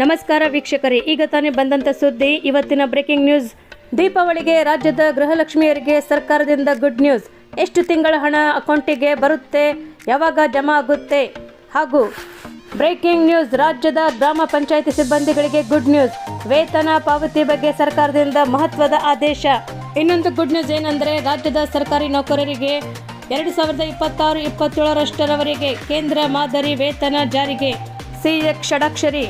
ನಮಸ್ಕಾರ ವೀಕ್ಷಕರೇ, ಈಗ ತಾನೇ ಬಂದಂತ ಸುದ್ದಿ, ಇವತ್ತಿನ ಬ್ರೇಕಿಂಗ್ ನ್ಯೂಸ್. ದೀಪಾವಳಿಗೆ ರಾಜ್ಯದ ಗೃಹಲಕ್ಷ್ಮಿಯರಿಗೆ ಸರ್ಕಾರದಿಂದ ಗುಡ್ ನ್ಯೂಸ್. ಎಷ್ಟು ತಿಂಗಳ ಹಣ ಅಕೌಂಟಿಗೆ ಬರುತ್ತೆ, ಯಾವಾಗ ಜಮಾ ಆಗುತ್ತೆ? ಹಾಗೂ ಬ್ರೇಕಿಂಗ್ ನ್ಯೂಸ್, ರಾಜ್ಯದ ಗ್ರಾಮ ಪಂಚಾಯಿತಿ ಸಿಬ್ಬಂದಿಗಳಿಗೆ ಗುಡ್ ನ್ಯೂಸ್. ವೇತನ ಪಾವತಿ ಬಗ್ಗೆ ಸರ್ಕಾರದಿಂದ ಮಹತ್ವದ ಆದೇಶ. ಇನ್ನೊಂದು ಗುಡ್ ನ್ಯೂಸ್ ಏನಂದ್ರೆ, ರಾಜ್ಯದ ಸರ್ಕಾರಿ ನೌಕರರಿಗೆ ಎರಡು ಸಾವಿರದ ಇಪ್ಪತ್ತಾರು, ಇಪ್ಪತ್ತೇಳರಷ್ಟರವರೆಗೆ ಕೇಂದ್ರ ಮಾದರಿ ವೇತನ ಜಾರಿಗೆ. ಸಿಎಕ್ ಷಡಾಕ್ಷರಿ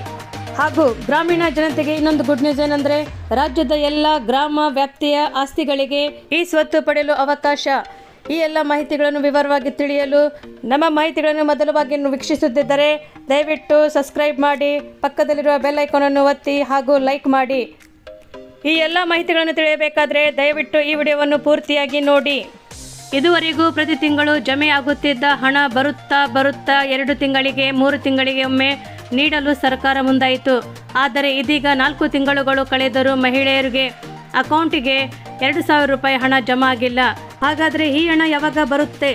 ಹಾಗೂ ಗ್ರಾಮೀಣ ಜನತೆಗೆ ಇನ್ನೊಂದು ಗುಡ್ ನ್ಯೂಸ್ ಏನಂದ್ರೆ, ರಾಜ್ಯದ ಎಲ್ಲ ಗ್ರಾಮ ವ್ಯಾಪ್ತಿಯ ಆಸ್ತಿಗಳಿಗೆ ಈ ಸ್ವತ್ತು ಪಡೆಯಲು ಅವಕಾಶ. ಈ ಎಲ್ಲ ಮಾಹಿತಿಗಳನ್ನು ವಿವರವಾಗಿ ತಿಳಿಯಲು, ನಮ್ಮ ಮಾಹಿತಿಗಳನ್ನು ಮೊದಲವಾಗಿ ವೀಕ್ಷಿಸುತ್ತಿದ್ದರೆ, ದಯವಿಟ್ಟು ಸಬ್ಸ್ಕ್ರೈಬ್ ಮಾಡಿ, ಪಕ್ಕದಲ್ಲಿರುವ ಬೆಲ್ ಐಕಾನನ್ನು ಒತ್ತಿ ಹಾಗೂ ಲೈಕ್ ಮಾಡಿ. ಈ ಎಲ್ಲ ಮಾಹಿತಿಗಳನ್ನು ತಿಳಿಯಬೇಕಾದ್ರೆ ದಯವಿಟ್ಟು ಈ ವಿಡಿಯೋವನ್ನು ಪೂರ್ತಿಯಾಗಿ ನೋಡಿ. ಇದುವರೆಗೂ ಪ್ರತಿ ತಿಂಗಳು ಜಮೆ ಆಗುತ್ತಿದ್ದ ಹಣ ಬರುತ್ತಾ ಬರುತ್ತಾ ಎರಡು ತಿಂಗಳಿಗೆ, ಮೂರು ತಿಂಗಳಿಗೆ ಒಮ್ಮೆ ನೀಡಲು ಸರ್ಕಾರ ಮುಂದಾಯಿತು. ಆದರೆ ಇದೀಗ ನಾಲ್ಕು ತಿಂಗಳುಗಳು ಕಳೆದರೂ ಮಹಿಳೆಯರಿಗೆ ಅಕೌಂಟಿಗೆ ಎರಡು ಸಾವಿರ ರೂಪಾಯಿ ಹಣ ಜಮಾ ಆಗಿಲ್ಲ. ಹಾಗಾದರೆ ಈ ಹಣ ಯಾವಾಗ ಬರುತ್ತೆ?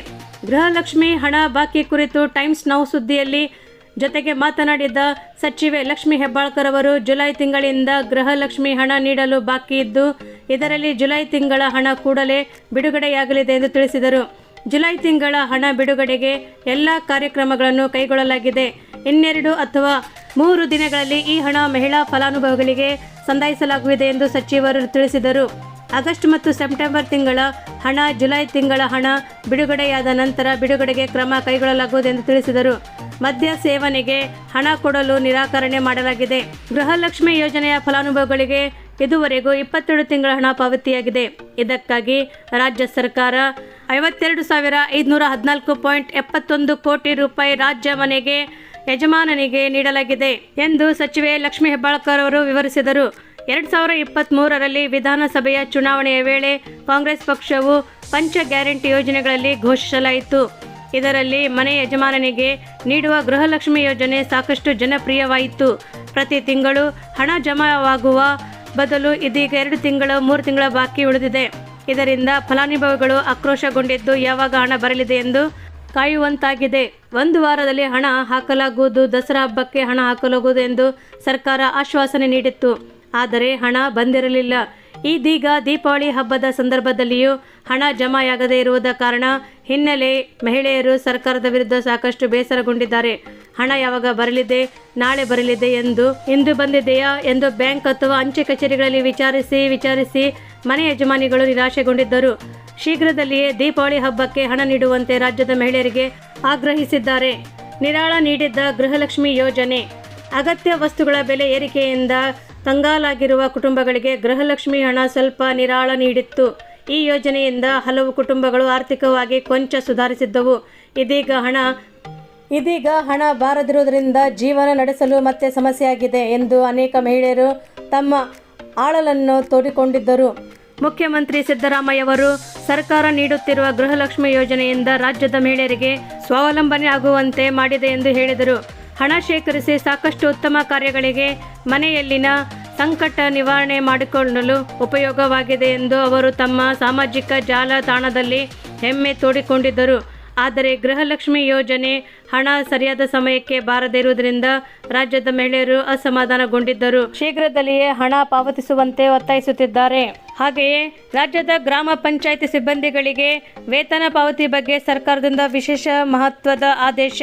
ಗೃಹಲಕ್ಷ್ಮಿ ಹಣ ಬಾಕಿ ಕುರಿತು ಟೈಮ್ಸ್ ನೌ ಸುದ್ದಿಯಲ್ಲಿ ಜೊತೆಗೆ ಮಾತನಾಡಿದ ಸಚಿವೆ ಲಕ್ಷ್ಮಿ ಹೆಬ್ಬಾಳ್ಕರ್ ಅವರು, ಜುಲೈ ತಿಂಗಳಿಂದ ಗೃಹಲಕ್ಷ್ಮಿ ಹಣ ನೀಡಲು ಬಾಕಿ ಇದ್ದು, ಇದರಲ್ಲಿ ಜುಲೈ ತಿಂಗಳ ಹಣ ಕೂಡಲೇ ಬಿಡುಗಡೆಯಾಗಲಿದೆ ಎಂದು ತಿಳಿಸಿದರು. ಜುಲೈ ತಿಂಗಳ ಹಣ ಬಿಡುಗಡೆಗೆ ಎಲ್ಲ ಕಾರ್ಯಕ್ರಮಗಳನ್ನು ಕೈಗೊಳ್ಳಲಾಗಿದೆ. ಇನ್ನೆರಡು ಅಥವಾ ಮೂರು ದಿನಗಳಲ್ಲಿ ಈ ಹಣ ಮಹಿಳಾ ಫಲಾನುಭವಿಗಳಿಗೆ ಸಂದಾಯಿಸಲಾಗುವುದು ಎಂದು ಸಚಿವರು ತಿಳಿಸಿದರು. ಆಗಸ್ಟ್ ಮತ್ತು ಸೆಪ್ಟೆಂಬರ್ ತಿಂಗಳ ಹಣ, ಜುಲೈ ತಿಂಗಳ ಹಣ ಬಿಡುಗಡೆಯಾದ ನಂತರ ಬಿಡುಗಡೆಗೆ ಕ್ರಮ ಕೈಗೊಳ್ಳಲಾಗುವುದು ಎಂದು ತಿಳಿಸಿದರು. ಮದ್ಯ ಸೇವನೆಗೆ ಹಣ ಕೊಡಲು ನಿರಾಕರಣೆ ಮಾಡಲಾಗಿದೆ. ಗೃಹಲಕ್ಷ್ಮಿ ಯೋಜನೆಯ ಫಲಾನುಭವಿಗಳಿಗೆ ಇದುವರೆಗೂ ಇಪ್ಪತ್ತೆರಡು ತಿಂಗಳ ಹಣ ಪಾವತಿಯಾಗಿದೆ. ಇದಕ್ಕಾಗಿ ರಾಜ್ಯ ಸರ್ಕಾರ ಐವತ್ತೆರಡು ಸಾವಿರ ಐದುನೂರ ಹದಿನಾಲ್ಕು ಪಾಯಿಂಟ್ ಎಪ್ಪತ್ತೊಂದು ಕೋಟಿ ರೂಪಾಯಿ ರಾಜ್ಯ ಮನೆಗೆ ಯಜಮಾನನಿಗೆ ನೀಡಲಾಗಿದೆ ಎಂದು ಸಚಿವೆ ಲಕ್ಷ್ಮೀ ಹೆಬ್ಬಾಳ್ಕರ್ ಅವರು ವಿವರಿಸಿದರು. ಎರಡು ಸಾವಿರ ಇಪ್ಪತ್ತ್ಮೂರರಲ್ಲಿ ವಿಧಾನಸಭೆಯ ಚುನಾವಣೆಯ ವೇಳೆ ಕಾಂಗ್ರೆಸ್ ಪಕ್ಷವು ಪಂಚ ಗ್ಯಾರಂಟಿ ಯೋಜನೆಗಳಲ್ಲಿ ಘೋಷಿಸಲಾಯಿತು. ಇದರಲ್ಲಿ ಮನೆ ಯಜಮಾನನಿಗೆ ನೀಡುವ ಗೃಹಲಕ್ಷ್ಮಿ ಯೋಜನೆ ಸಾಕಷ್ಟು ಜನಪ್ರಿಯವಾಯಿತು. ಪ್ರತಿ ತಿಂಗಳು ಹಣ ಜಮಾವಾಗುವ ಬದಲು ಇದೀಗ ಎರಡು ತಿಂಗಳ, ಮೂರು ತಿಂಗಳ ಬಾಕಿ ಉಳಿದಿದೆ. ಇದರಿಂದ ಫಲಾನುಭವಿಗಳು ಆಕ್ರೋಶಗೊಂಡಿದ್ದು ಯಾವಾಗ ಹಣ ಬರಲಿದೆ ಎಂದು ಕಾಯುವಂತಾಗಿದೆ. ಒಂದು ವಾರದಲ್ಲಿ ಹಣ ಹಾಕಲಾಗುವುದು. ದಸರಾ ಹಬ್ಬಕ್ಕೆ ಹಣ ಹಾಕಲಾಗುವುದು ಎಂದು ಸರ್ಕಾರ ಆಶ್ವಾಸನೆ ನೀಡಿತ್ತು. ಆದರೆ ಹಣ ಬಂದಿರಲಿಲ್ಲ. ಇದೀಗ ದೀಪಾವಳಿ ಹಬ್ಬದ ಸಂದರ್ಭದಲ್ಲಿಯೂ ಹಣ ಜಮಾಯಾಗದೇ ಇರುವುದ ಕಾರಣ ಹಿನ್ನೆಲೆ ಮಹಿಳೆಯರು ಸರ್ಕಾರದ ವಿರುದ್ಧ ಸಾಕಷ್ಟು ಬೇಸರಗೊಂಡಿದ್ದಾರೆ. ಹಣ ಯಾವಾಗ ಬರಲಿದೆ, ನಾಳೆ ಬರಲಿದೆ ಎಂದು ಇಂದು ಬಂದಿದೆಯಾ ಎಂದು ಬ್ಯಾಂಕ್ ಅಥವಾ ಅಂಚೆ ಕಚೇರಿಗಳಲ್ಲಿ ವಿಚಾರಿಸಿ ವಿಚಾರಿಸಿ ಮನೆ ಯಜಮಾನಿಗಳು ನಿರಾಶೆಗೊಂಡಿದ್ದರು. ಶೀಘ್ರದಲ್ಲಿಯೇ ದೀಪಾವಳಿ ಹಬ್ಬಕ್ಕೆ ಹಣ ನೀಡುವಂತೆ ರಾಜ್ಯದ ಮಹಿಳೆಯರಿಗೆ ಆಗ್ರಹಿಸಿದ್ದಾರೆ. ನಿರಾಳ ನೀಡಿದ್ದ ಗೃಹಲಕ್ಷ್ಮಿ ಯೋಜನೆ. ಅಗತ್ಯ ವಸ್ತುಗಳ ಬೆಲೆ ಏರಿಕೆಯಿಂದ ಕಂಗಾಲಾಗಿರುವ ಕುಟುಂಬಗಳಿಗೆ ಗೃಹಲಕ್ಷ್ಮಿ ಹಣ ಸ್ವಲ್ಪ ನಿರಾಳ ನೀಡಿತ್ತು. ಈ ಯೋಜನೆಯಿಂದ ಹಲವು ಕುಟುಂಬಗಳು ಆರ್ಥಿಕವಾಗಿ ಕೊಂಚ ಸುಧಾರಿಸಿದ್ದವು. ಇದೀಗ ಹಣ ಇದೀಗ ಹಣ ಬಾರದಿರುವುದರಿಂದ ಜೀವನ ನಡೆಸಲು ಮತ್ತೆ ಸಮಸ್ಯೆಯಾಗಿದೆ ಎಂದು ಅನೇಕ ಮಹಿಳೆಯರು ತಮ್ಮ ಆಳಲನ್ನು ತೋಡಿಕೊಂಡಿದ್ದರು. ಮುಖ್ಯಮಂತ್ರಿ ಸಿದ್ದರಾಮಯ್ಯ ಅವರು ಸರ್ಕಾರ ನೀಡುತ್ತಿರುವ ಗೃಹಲಕ್ಷ್ಮಿ ಯೋಜನೆಯಿಂದ ರಾಜ್ಯದ ಮಹಿಳೆಯರಿಗೆ ಸ್ವಾವಲಂಬನೆ ಆಗುವಂತೆ ಮಾಡಿದೆ ಎಂದು ಹೇಳಿದರು. ಹಣ ಶೇಖರಿಸಿ ಸಾಕಷ್ಟು ಉತ್ತಮ ಕಾರ್ಯಗಳಿಗೆ ಮನೆಯಲ್ಲಿನ ಸಂಕಟ ನಿವಾರಣೆ ಮಾಡಿಕೊಳ್ಳಲು ಉಪಯೋಗವಾಗಿದೆ ಎಂದು ಅವರು ತಮ್ಮ ಸಾಮಾಜಿಕ ಜಾಲತಾಣದಲ್ಲಿ ಹೆಮ್ಮೆ ತೋಡಿಕೊಂಡಿದ್ದರು. ಆದರೆ ಗೃಹಲಕ್ಷ್ಮಿ ಯೋಜನೆ ಹಣ ಸರಿಯಾದ ಸಮಯಕ್ಕೆ ಬಾರದೇ ಇರುವುದರಿಂದ ರಾಜ್ಯದ ಮಹಿಳೆಯರು ಅಸಮಾಧಾನಗೊಂಡಿದ್ದರು. ಶೀಘ್ರದಲ್ಲಿಯೇ ಹಣ ಪಾವತಿಸುವಂತೆ ಒತ್ತಾಯಿಸುತ್ತಿದ್ದಾರೆ. ಹಾಗೆಯೇ ರಾಜ್ಯದ ಗ್ರಾಮ ಪಂಚಾಯಿತಿ ಸಿಬ್ಬಂದಿಗಳಿಗೆ ವೇತನ ಪಾವತಿ ಬಗ್ಗೆ ಸರ್ಕಾರದಿಂದ ವಿಶೇಷ ಮಹತ್ವದ ಆದೇಶ.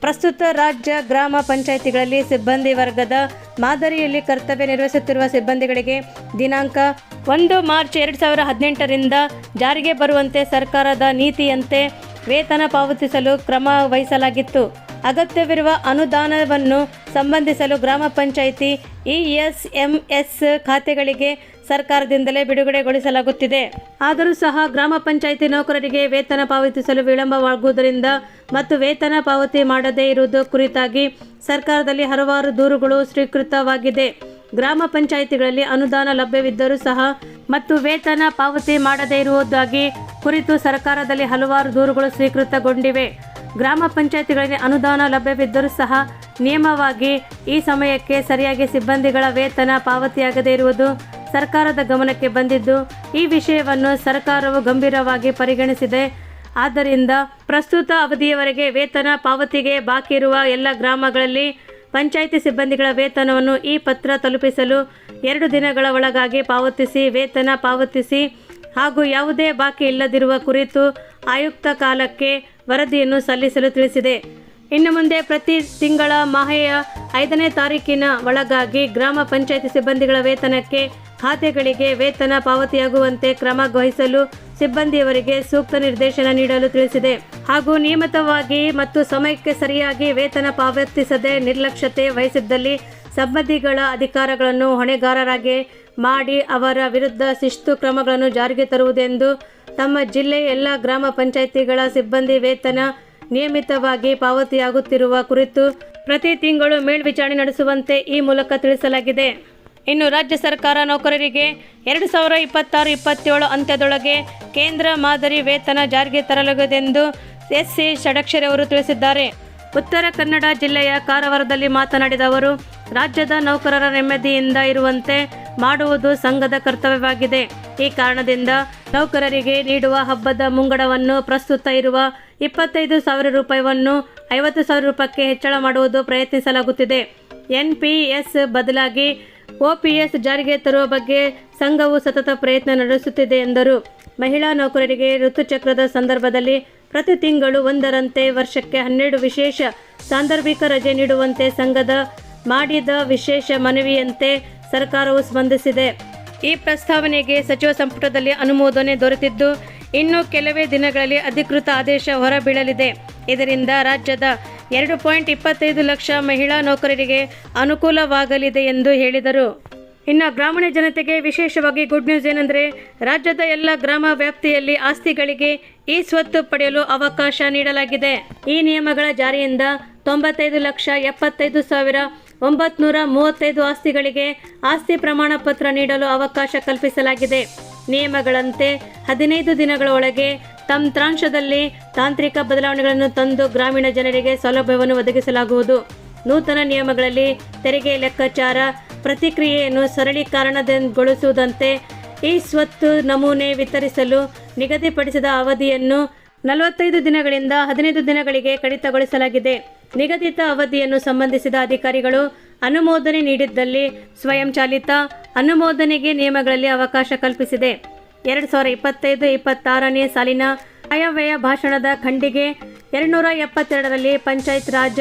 ಪ್ರಸ್ತುತ ರಾಜ್ಯ ಗ್ರಾಮ ಪಂಚಾಯಿತಿಗಳಲ್ಲಿ ಸಿಬ್ಬಂದಿ ವರ್ಗದ ಮಾದರಿಯಲ್ಲಿ ಕರ್ತವ್ಯ ನಿರ್ವಹಿಸುತ್ತಿರುವ ಸಿಬ್ಬಂದಿಗಳಿಗೆ ದಿನಾಂಕ ಒಂದು ಮಾರ್ಚ್ ಎರಡು ಸಾವಿರ ಹದಿನೆಂಟರಿಂದ ಜಾರಿಗೆ ಬರುವಂತೆ ಸರ್ಕಾರದ ನೀತಿಯಂತೆ ವೇತನ ಪಾವತಿಸಲು ಕ್ರಮ ವಹಿಸಲಾಗಿತ್ತು. ಅಗತ್ಯವಿರುವ ಅನುದಾನವನ್ನು ಸಂಬಂಧಿಸಲು ಗ್ರಾಮ ಪಂಚಾಯಿತಿ ಇಎಸ್ಎಂಎಸ್ ಖಾತೆಗಳಿಗೆ ಸರ್ಕಾರದಿಂದಲೇ ಬಿಡುಗಡೆಗೊಳಿಸಲಾಗುತ್ತಿದೆ. ಆದರೂ ಸಹ ಗ್ರಾಮ ಪಂಚಾಯಿತಿ ನೌಕರರಿಗೆ ವೇತನ ಪಾವತಿಸಲು ವಿಳಂಬವಾಗುವುದರಿಂದ ಮತ್ತು ವೇತನ ಪಾವತಿ ಮಾಡದೇ ಇರುವುದು ಕುರಿತಾಗಿ ಸರ್ಕಾರದಲ್ಲಿ ಹಲವಾರು ದೂರುಗಳು ಸ್ವೀಕೃತವಾಗಿದೆ. ಗ್ರಾಮ ಪಂಚಾಯಿತಿಗಳಲ್ಲಿ ಅನುದಾನ ಲಭ್ಯವಿದ್ದರೂ ಸಹ ಮತ್ತು ವೇತನ ಪಾವತಿ ಮಾಡದೇ ಇರುವುದಾಗಿ ಕುರಿತು ಸರ್ಕಾರದಲ್ಲಿ ಹಲವಾರು ದೂರುಗಳು ಸ್ವೀಕೃತಗೊಂಡಿವೆ. ಗ್ರಾಮ ಪಂಚಾಯಿತಿಗಳಿಗೆ ಅನುದಾನ ಲಭ್ಯವಿದ್ದರೂ ಸಹ ನಿಯಮವಾಗಿ ಈ ಸಮಯಕ್ಕೆ ಸರಿಯಾಗಿ ಸಿಬ್ಬಂದಿಗಳ ವೇತನ ಪಾವತಿಯಾಗದೇ ಇರುವುದು ಸರ್ಕಾರದ ಗಮನಕ್ಕೆ ಬಂದಿದ್ದು, ಈ ವಿಷಯವನ್ನು ಸರ್ಕಾರವು ಗಂಭೀರವಾಗಿ ಪರಿಗಣಿಸಿದೆ. ಆದ್ದರಿಂದ ಪ್ರಸ್ತುತ ಅವಧಿಯವರೆಗೆ ವೇತನ ಪಾವತಿಗೆ ಬಾಕಿ ಇರುವ ಎಲ್ಲ ಗ್ರಾಮಗಳಲ್ಲಿ ಪಂಚಾಯಿತಿ ಸಿಬ್ಬಂದಿಗಳ ವೇತನವನ್ನು ಈ ಪತ್ರ ತಲುಪಿಸಲು ಎರಡು ದಿನಗಳ ಒಳಗಾಗಿ ಪಾವತಿಸಿ, ವೇತನ ಪಾವತಿಸಿ ಹಾಗೂ ಯಾವುದೇ ಬಾಕಿ ಇಲ್ಲದಿರುವ ಕುರಿತು ಆಯುಕ್ತ ಕಾಲಕ್ಕೆ ವರದಿಯನ್ನು ಸಲ್ಲಿಸಲು ತಿಳಿಸಿದೆ. ಇನ್ನು ಮುಂದೆ ಪ್ರತಿ ತಿಂಗಳ ಮಾಹೆಯ ಐದನೇ ತಾರೀಕಿನ ಒಳಗಾಗಿ ಗ್ರಾಮ ಪಂಚಾಯಿತಿ ಸಿಬ್ಬಂದಿಗಳ ವೇತನಕ್ಕೆ ಖಾತೆಗಳಿಗೆ ವೇತನ ಪಾವತಿಯಾಗುವಂತೆ ಕ್ರಮ ವಹಿಸಲು ಸಿಬ್ಬಂದಿಯವರಿಗೆ ಸೂಕ್ತ ನಿರ್ದೇಶನ ನೀಡಲು ತಿಳಿಸಿದೆ. ಹಾಗೂ ನಿಯಮಿತವಾಗಿ ಮತ್ತು ಸಮಯಕ್ಕೆ ಸರಿಯಾಗಿ ವೇತನ ಪಾವತಿಸದೆ ನಿರ್ಲಕ್ಷ್ಯತೆ ವಹಿಸಿದ್ದಲ್ಲಿ ಸಂಬಂಧಿಗಳ ಅಧಿಕಾರಗಳನ್ನು ಹೊಣೆಗಾರರಾಗಿ ಮಾಡಿ ಅವರ ವಿರುದ್ಧ ಶಿಸ್ತು ಕ್ರಮಗಳನ್ನು ಜಾರಿಗೆ ತರುವುದೆಂದು ತಮ್ಮ ಜಿಲ್ಲೆಯ ಎಲ್ಲ ಗ್ರಾಮ ಪಂಚಾಯಿತಿಗಳ ಸಿಬ್ಬಂದಿ ವೇತನ ನಿಯಮಿತವಾಗಿ ಪಾವತಿಯಾಗುತ್ತಿರುವ ಕುರಿತು ಪ್ರತಿ ತಿಂಗಳು ಮೇಲ್ವಿಚಾರಣೆ ನಡೆಸುವಂತೆ ಈ ಮೂಲಕ ತಿಳಿಸಲಾಗಿದೆ. ಇನ್ನು ರಾಜ್ಯ ಸರ್ಕಾರ ನೌಕರರಿಗೆ ಎರಡು ಸಾವಿರ ಇಪ್ಪತ್ತಾರು ಇಪ್ಪತ್ತೇಳು ಅಂತ್ಯದೊಳಗೆ ಕೇಂದ್ರ ಮಾದರಿ ವೇತನ ಜಾರಿಗೆ ತರಲಾಗುವುದೆಂದು ಎಸ್ ಸಿ ಷಡಕ್ಷರಿ ಅವರು ತಿಳಿಸಿದ್ದಾರೆ. ಉತ್ತರ ಕನ್ನಡ ಜಿಲ್ಲೆಯ ಕಾರವಾರದಲ್ಲಿ ಮಾತನಾಡಿದ ಅವರು ರಾಜ್ಯದ ನೌಕರರ ನೆಮ್ಮದಿಯಿಂದ ಇರುವಂತೆ ಮಾಡುವುದು ಸಂಘದ ಕರ್ತವ್ಯವಾಗಿದೆ. ಈ ಕಾರಣದಿಂದ ನೌಕರರಿಗೆ ನೀಡುವ ಹಬ್ಬದ ಮುಂಗಡವನ್ನು ಪ್ರಸ್ತುತ ಇರುವ ಇಪ್ಪತ್ತೈದು ಸಾವಿರ ರೂಪಾಯಿಯನ್ನು ಐವತ್ತು ಸಾವಿರ ರೂಪಾಯಿಗೆ ಹೆಚ್ಚಳ ಮಾಡುವುದು ಪ್ರಯತ್ನಿಸಲಾಗುತ್ತಿದೆ. ಎನ್ಪಿಎಸ್ ಬದಲಾಗಿ ಒಪಿಎಸ್ ಜಾರಿಗೆ ತರುವ ಬಗ್ಗೆ ಸಂಘವು ಸತತ ಪ್ರಯತ್ನ ನಡೆಸುತ್ತಿದೆ ಎಂದರು. ಮಹಿಳಾ ನೌಕರರಿಗೆ ಋತುಚಕ್ರದ ಸಂದರ್ಭದಲ್ಲಿ ಪ್ರತಿ ತಿಂಗಳು ಒಂದರಂತೆ ವರ್ಷಕ್ಕೆ ಹನ್ನೆರಡು ವಿಶೇಷ ಸಾಂದರ್ಭಿಕ ರಜೆ ನೀಡುವಂತೆ ಸಂಘದ ಮಾಡಿದ ವಿಶೇಷ ಮನವಿಯಂತೆ ಸರ್ಕಾರವು ಸ್ಪಂದಿಸಿದೆ. ಈ ಪ್ರಸ್ತಾವನೆಗೆ ಸಚಿವ ಸಂಪುಟದಲ್ಲಿ ಅನುಮೋದನೆ ದೊರೆತಿದ್ದು, ಇನ್ನು ಕೆಲವೇ ದಿನಗಳಲ್ಲಿ ಅಧಿಕೃತ ಆದೇಶ ಹೊರಬೀಳಲಿದೆ. ಇದರಿಂದ ರಾಜ್ಯದ ಎರಡು ಪಾಯಿಂಟ್ ಇಪ್ಪತ್ತೈದು ಲಕ್ಷ ಮಹಿಳಾ ನೌಕರರಿಗೆ ಅನುಕೂಲವಾಗಲಿದೆ ಎಂದು ಹೇಳಿದರು. ಇನ್ನು ಗ್ರಾಮೀಣ ಜನತೆಗೆ ವಿಶೇಷವಾಗಿ ಗುಡ್ ನ್ಯೂಸ್ ಏನೆಂದರೆ, ರಾಜ್ಯದ ಎಲ್ಲ ಗ್ರಾಮ ವ್ಯಾಪ್ತಿಯಲ್ಲಿ ಆಸ್ತಿಗಳಿಗೆ ಈ ಸ್ವತ್ತು ಪಡೆಯಲು ಅವಕಾಶ ನೀಡಲಾಗಿದೆ. ಈ ನಿಯಮಗಳ ಜಾರಿಯಿಂದ ತೊಂಬತ್ತೈದು ಲಕ್ಷ ಎಪ್ಪತ್ತೈದು ಸಾವಿರ ಒಂಬತ್ನೂರ ಮೂವತ್ತೈದು ಆಸ್ತಿಗಳಿಗೆ ಆಸ್ತಿ ಪ್ರಮಾಣ ಪತ್ರ ನೀಡಲು ಅವಕಾಶ ಕಲ್ಪಿಸಲಾಗಿದೆ. ನಿಯಮಗಳಂತೆ ಹದಿನೈದು ದಿನಗಳ ಒಳಗೆ ತಂತ್ರಾಂಶದಲ್ಲಿ ತಾಂತ್ರಿಕ ಬದಲಾವಣೆಗಳನ್ನು ತಂದು ಗ್ರಾಮೀಣ ಜನರಿಗೆ ಸೌಲಭ್ಯವನ್ನು ಒದಗಿಸಲಾಗುವುದು. ನೂತನ ನಿಯಮಗಳಲ್ಲಿ ತೆರಿಗೆ ಲೆಕ್ಕಾಚಾರ ಪ್ರತಿಕ್ರಿಯೆಯನ್ನು ಸರಳೀಕರಣಗೊಳಿಸುವುದಂತೆ ಈ ಸ್ವತ್ತು ನಮೂನೆ ವಿತರಿಸಲು ನಿಗದಿಪಡಿಸಿದ ಅವಧಿಯನ್ನು ನಲವತ್ತೈದು ದಿನಗಳಿಂದ ಹದಿನೈದು ದಿನಗಳಿಗೆ ಕಡಿತಗೊಳಿಸಲಾಗಿದೆ. ನಿಗದಿತ ಅವಧಿಯನ್ನು ಸಂಬಂಧಿಸಿದ ಅಧಿಕಾರಿಗಳು ಅನುಮೋದನೆ ನೀಡಿದ್ದಲ್ಲಿ ಸ್ವಯಂಚಾಲಿತ ಅನುಮೋದನೆಗೆ ನಿಯಮಗಳಲ್ಲಿ ಅವಕಾಶ ಕಲ್ಪಿಸಿದೆ. ಎರಡು ಸಾವಿರ ಇಪ್ಪತ್ತೈದು, ಇಪ್ಪತ್ತಾರನೇ ಸಾಲಿನ ಆಯವ್ಯಯ ಭಾಷಣದ ಖಂಡಿಗೆ ಎರಡುನೂರ ಎಪ್ಪತ್ತೆರಡರಲ್ಲಿ ಪಂಚಾಯತ್ ರಾಜ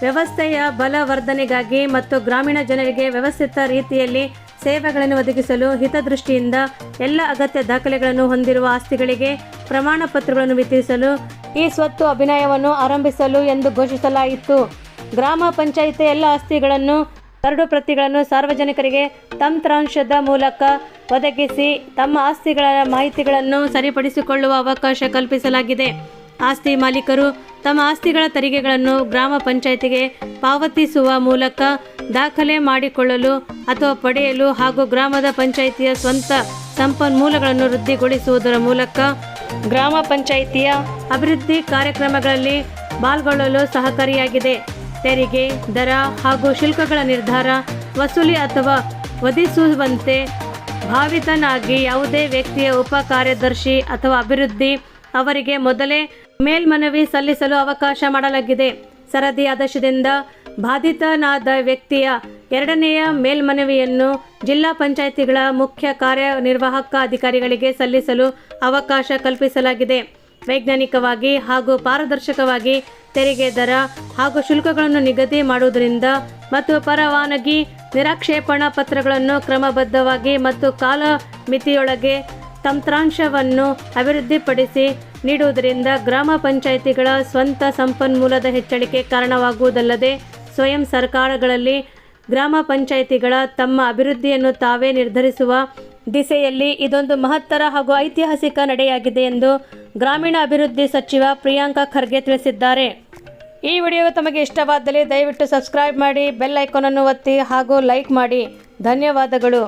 ವ್ಯವಸ್ಥೆಯ ಬಲವರ್ಧನೆಗಾಗಿ ಮತ್ತು ಗ್ರಾಮೀಣ ಜನರಿಗೆ ವ್ಯವಸ್ಥಿತ ರೀತಿಯಲ್ಲಿ ಸೇವೆಗಳನ್ನು ಒದಗಿಸಲು ಹಿತದೃಷ್ಟಿಯಿಂದ ಎಲ್ಲ ಅಗತ್ಯ ದಾಖಲೆಗಳನ್ನು ಹೊಂದಿರುವ ಆಸ್ತಿಗಳಿಗೆ ಪ್ರಮಾಣ ಪತ್ರಗಳನ್ನು ವಿತರಿಸಲು ಈ ಸ್ವತ್ತು ಅಭಿನಯವನ್ನು ಆರಂಭಿಸಲು ಎಂದು ಘೋಷಿಸಲಾಯಿತು. ಗ್ರಾಮ ಪಂಚಾಯಿತಿ ಎಲ್ಲ ಆಸ್ತಿಗಳನ್ನು, ಕರಡು ಪ್ರತಿಗಳನ್ನು ಸಾರ್ವಜನಿಕರಿಗೆ ತಂತ್ರಾಂಶದ ಮೂಲಕ ಒದಗಿಸಿ ತಮ್ಮ ಆಸ್ತಿಗಳ ಮಾಹಿತಿಗಳನ್ನು ಸರಿಪಡಿಸಿಕೊಳ್ಳುವ ಅವಕಾಶ ಕಲ್ಪಿಸಲಾಗಿದೆ. ಆಸ್ತಿ ಮಾಲೀಕರು ತಮ್ಮ ಆಸ್ತಿಗಳ ತೆರಿಗೆಗಳನ್ನು ಗ್ರಾಮ ಪಂಚಾಯಿತಿಗೆ ಪಾವತಿಸುವ ಮೂಲಕ ದಾಖಲೆ ಮಾಡಿಕೊಳ್ಳಲು ಅಥವಾ ಪಡೆಯಲು ಹಾಗೂ ಗ್ರಾಮದ ಪಂಚಾಯಿತಿಯ ಸ್ವಂತ ಸಂಪನ್ಮೂಲಗಳನ್ನು ವೃದ್ಧಿಗೊಳಿಸುವುದರ ಮೂಲಕ ಗ್ರಾಮ ಪಂಚಾಯಿತಿಯ ಅಭಿವೃದ್ಧಿ ಕಾರ್ಯಕ್ರಮಗಳಲ್ಲಿ ಪಾಲ್ಗೊಳ್ಳಲು ಸಹಕಾರಿಯಾಗಿದೆ. ತೆರಿಗೆ, ದರ ಹಾಗೂ ಶುಲ್ಕಗಳ ನಿರ್ಧಾರ ವಸೂಲಿ ಅಥವಾ ವಧಿಸುವಂತೆ ಭಾವಿತನಾಗಿ ಯಾವುದೇ ವ್ಯಕ್ತಿಯ ಉಪ ಕಾರ್ಯದರ್ಶಿ ಅಥವಾ ಅಭಿವೃದ್ಧಿ ಅವರಿಗೆ ಮೊದಲೇ ಮೇಲ್ಮನವಿ ಸಲ್ಲಿಸಲು ಅವಕಾಶ ಮಾಡಲಾಗಿದೆ. ಸರದಿ ಆದೇಶದಿಂದ ಬಾಧಿತನಾದ ವ್ಯಕ್ತಿಯ ಎರಡನೆಯ ಮೇಲ್ಮನವಿಯನ್ನು ಜಿಲ್ಲಾ ಪಂಚಾಯಿತಿಗಳ ಮುಖ್ಯ ಕಾರ್ಯನಿರ್ವಾಹಕ ಅಧಿಕಾರಿಗಳಿಗೆ ಸಲ್ಲಿಸಲು ಅವಕಾಶ ಕಲ್ಪಿಸಲಾಗಿದೆ. ವೈಜ್ಞಾನಿಕವಾಗಿ ಹಾಗೂ ಪಾರದರ್ಶಕವಾಗಿ ತೆರಿಗೆ ದರ ಹಾಗೂ ಶುಲ್ಕಗಳನ್ನು ನಿಗದಿ ಮಾಡುವುದರಿಂದ ಮತ್ತು ಪರವಾನಗಿ ನಿರಾಕ್ಷೇಪಣಾ ಪತ್ರಗಳನ್ನು ಕ್ರಮಬದ್ಧವಾಗಿ ಮತ್ತು ಕಾಲ ಮಿತಿಯೊಳಗೆ ತಂತ್ರಾಂಶವನ್ನು ಅಭಿವೃದ್ಧಿಪಡಿಸಿ ನೀಡುವುದರಿಂದ ಗ್ರಾಮ ಪಂಚಾಯಿತಿಗಳ ಸ್ವಂತ ಸಂಪನ್ಮೂಲದ ಹೆಚ್ಚಳಿಕೆ ಕಾರಣವಾಗುವುದಲ್ಲದೆ ಸ್ವಯಂ ಸರ್ಕಾರಗಳಲ್ಲಿ ಗ್ರಾಮ ಪಂಚಾಯಿತಿಗಳ ತಮ್ಮ ಅಭಿವೃದ್ಧಿಯನ್ನು ತಾವೇ ನಿರ್ಧರಿಸುವ ದಿಸೆಯಲ್ಲಿ ಇದೊಂದು ಮಹತ್ತರ ಹಾಗೂ ಐತಿಹಾಸಿಕ ನಡೆಯಾಗಿದೆ ಎಂದು ಗ್ರಾಮೀಣ ಅಭಿವೃದ್ಧಿ ಸಚಿವ ಪ್ರಿಯಾಂಕ ಖರ್ಗೆ ತಿಳಿಸಿದ್ದಾರೆ. ಈ ವಿಡಿಯೋ ತಮಗೆ ಇಷ್ಟವಾದಲ್ಲಿ ದಯವಿಟ್ಟು ಸಬ್ಸ್ಕ್ರೈಬ್ ಮಾಡಿ, ಬೆಲ್ ಐಕಾನನ್ನು ಒತ್ತಿ ಹಾಗೂ ಲೈಕ್ ಮಾಡಿ. ಧನ್ಯವಾದಗಳು.